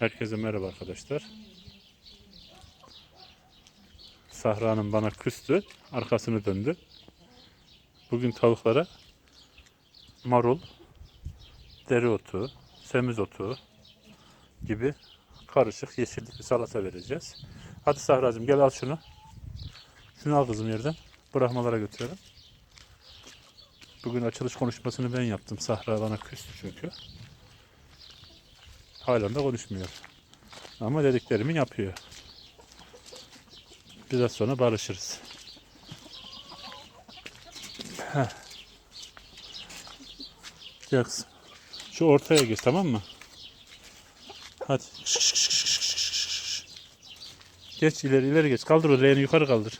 Herkese merhaba arkadaşlar. Sahra'nın bana küstü. Arkasını döndü. Bugün tavuklara marul, dereotu, semizotu gibi karışık yeşillik bir salata vereceğiz. Hadi Sahra'cığım gel al şunu. Şunu al kızım yerden. Bırakmalara götürelim. Bugün açılış konuşmasını ben yaptım. Sahra bana küstü çünkü. Halen de konuşmuyor. Ama dediklerimi yapıyor. Biraz sonra barışırız. Heh. Gel kızım. Şu ortaya geç tamam mı? Hadi. Geç ileri ileri geç. Kaldır o leğeni yukarı kaldır.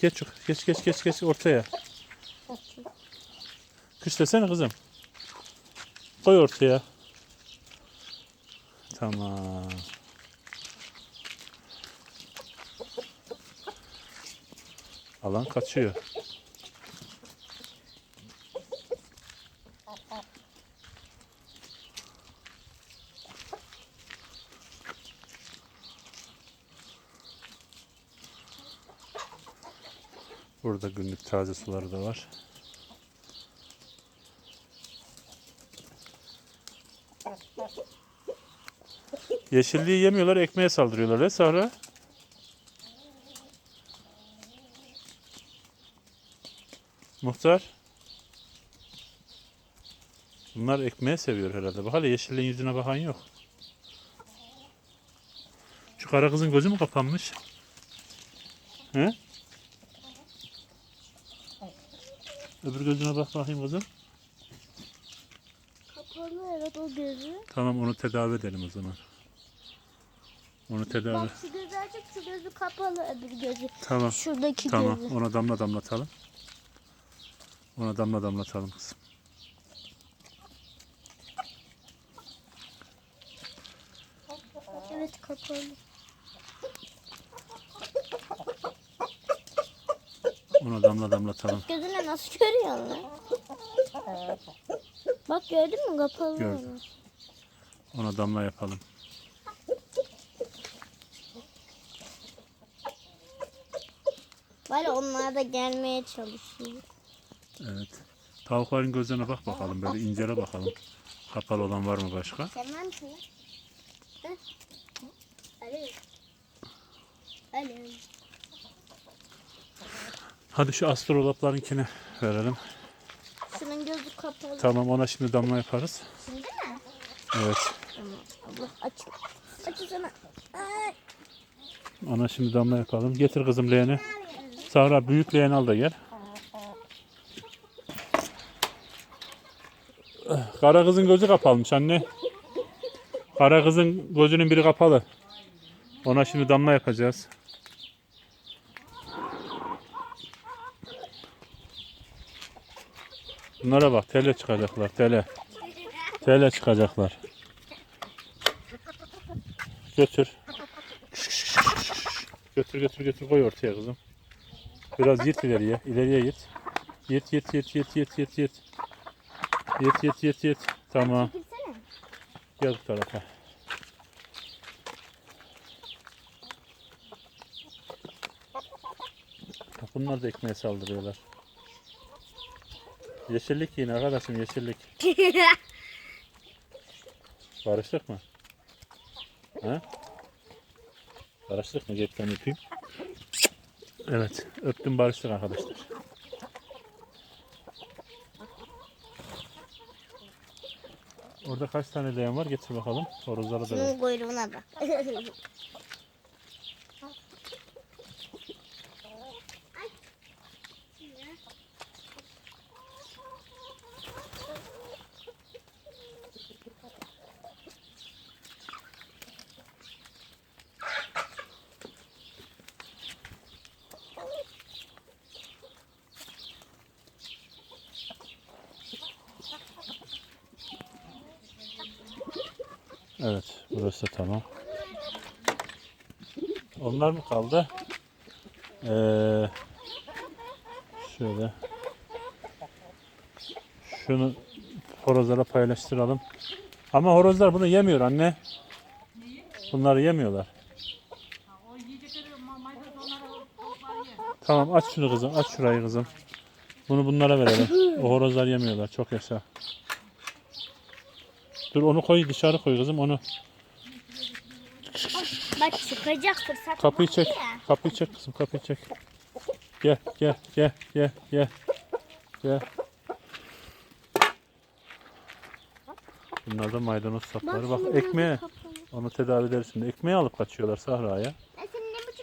Geç geç geç geç geç ortaya. Kış desene kızım. Koy ortaya. Tamam. Alan kaçıyor. Burada günlük taze suları da var. Yeşilliği yemiyorlar, ekmeğe saldırıyorlar. Ne Sahra? Muhtar. Bunlar ekmeğe seviyor herhalde. Bak hele yeşilliğin yüzüne bakan yok. Şu kara kızın gözü mü kapanmış? He? Öbür gözüne bak bakayım kızım. O gözü. Tamam onu tedavi edelim o zaman. Onu tedavi. Bak şu gözü açık şu gözü kapalı öbür gözü. Tamam. Şuradaki Tamam. gözü. Ona damla damlatalım. Ona damla damlatalım kızım. Evet kapalı. Ona damla damlatalım. Gözüne nasıl görüyorsun lan? Bak gördün mü kapalı Gördüm. Ona damla yapalım. Böyle onlar da gelmeye çalışıyor. Evet. Tavukların gözlerine bak bakalım. Böyle incele bakalım. Kapalı olan var mı başka? Sevmem ki. Alo. Alo. Hadi şu astrolaplarınkini verelim. Tamam ona şimdi damla yaparız. Şimdi mi? Evet. Allah aç. Aç sana. Ay. Ona şimdi damla yapalım. Getir kızım leğeni. Sahra büyük leğeni al da gel. Kara kızın gözü kapalmış anne. Kara kızın gözünün biri kapalı. Ona şimdi damla yapacağız. Bunlara bak tele çıkacaklar tele. Tele çıkacaklar. Götür. Götür götür götür koy ortaya kızım. Biraz yırt ileriye. ileriye yırt. Yırt yırt yırt yırt yırt yırt yırt. Yırt yırt yırt yırt. Tamam. Gel bu tarafa. Bunlar da ekmeğe saldırıyorlar. Yeşillik yine arkadaşım yeşillik. Barıştık mı? Ha? Barıştık mı? Tane öpeyim. Evet. Öptüm barıştık arkadaşlar. Orada kaç tane leğen var? Getir bakalım. Horozlara da ver. Şunun kuyruğuna bak. Evet. Burası tamam. Onlar mı kaldı? Ee, şöyle. Şunu horozlara paylaştıralım. Ama horozlar bunu yemiyor anne. Bunları yemiyorlar. Tamam aç şunu kızım. Aç şurayı kızım. Bunu bunlara verelim. O horozlar yemiyorlar. Çok yaşa. Dur onu koy dışarı koy kızım. Onu Bak çıkacak fırsat. kapıyı bak çek. ya. Kapıyı çek kızım. Kapıyı çek. Gel gel gel gel gel. Gel. Bunlar da maydanoz sapları. Bak gözü ekmeğe. Onu tedavi ederiz şimdi. Ekmeği alıp kaçıyorlar sahraya.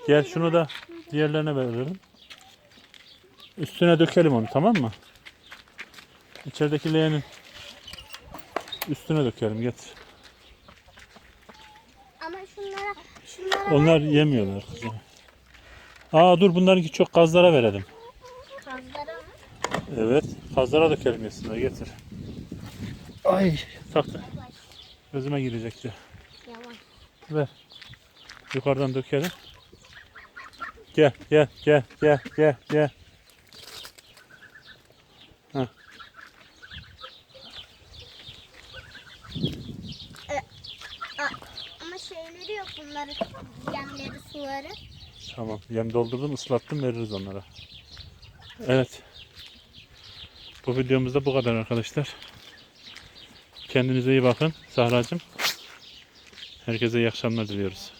Gel şunu da diğerlerine verelim. Üstüne dökelim onu tamam mı? İçerideki leğenin üstüne dökelim getir. Ama şunlara şunlara Onlar yemiyorlar kızım. Aa dur bunlarınki çok kazlara verelim. kazlara mı? Evet kazlara dökelim yesinler getir. Ay taktı. Gözüme girecekti. Yavaş. Ver. Yukarıdan dökelim. Gel gel gel gel gel gel. Heh. Ama şeyleri yok bunların. Yemleri, suları. Tamam. Yem doldurdum, ıslattım veririz onlara. Evet. Bu videomuzda bu kadar arkadaşlar. Kendinize iyi bakın. Sahracığım. Herkese iyi akşamlar diliyoruz.